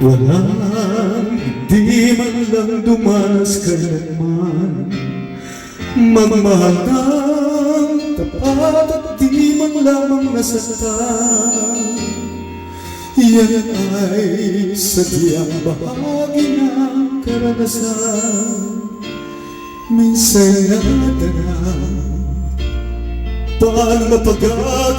Walang di man lang dumanas kailanman Magmahal ng tapat at di man lamang nasasaktan Yan ay sadyang bahagi ng karanasan. Minsan nadana Paano mapagagaan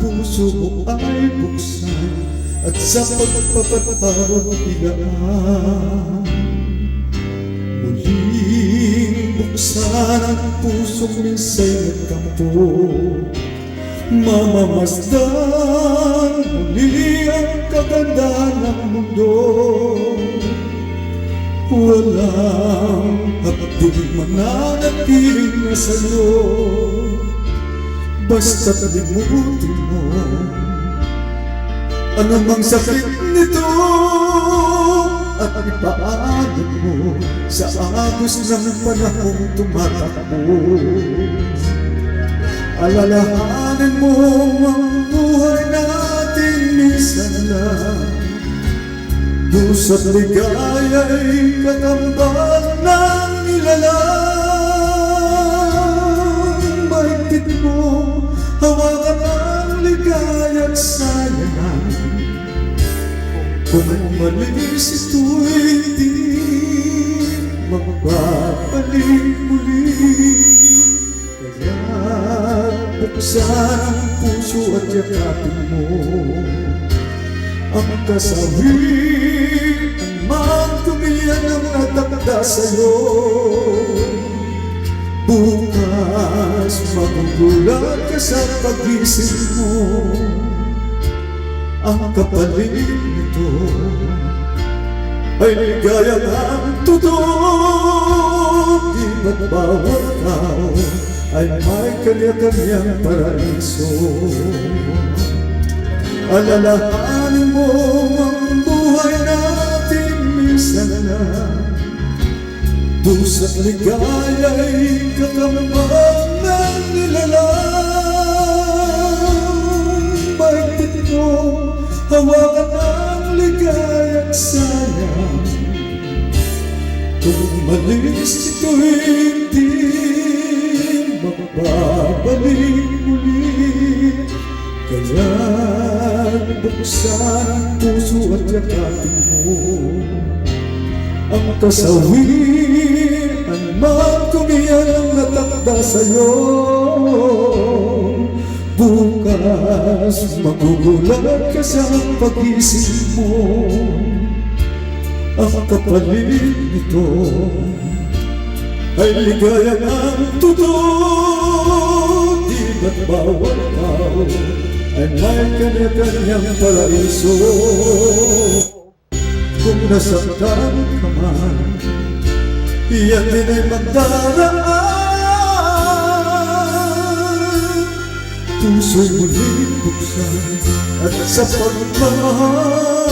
Puso mo ay buksan At sa pagpapagpapigaan Muling buksan ang puso minsan nagkampo Mamamasdan muli ang kagandahan ng mundo. Walang hapdig mananatiling na sa'yo Basta't limutin mo Ano mang sakit nito At ipaagad mo Sa agos ng panahong tumatakbo? Alalahanin mo ang buhay natin minsan lang. Puso't ligaya'y katambal ng nilalang Kung umalis ito'y di magbabalik muli Kaya buksan ang puso at yakapin mo. Ang kasawian man tumiyan ang natakda sa'yo. Bukas magugulat ka sa pagising mo Ang kapalit nito ay ligaya ng totoo Di ba't bawat tao ay may kanya-kanyang paraiso Alalahanin mo ang buhay natin minsan na Pusa't ligaya'y kakambal ang ligaya't sayang Kung umalis ito'y hindi magbabalik muli. Kaya buksan ang puso at yakapin mo. Ang kasawian man kung iyan ang natakda sa'yo Bukas magugulat ka sa pag-isip mo. Ang kapalit nito ay ligaya ng totoo. Di ba't bawat tao ay may kanya-kanyang paraiso? Kung nasaktan ka man Iyan din ay magdaraan Puso'y muling buksan At sa pagmamahal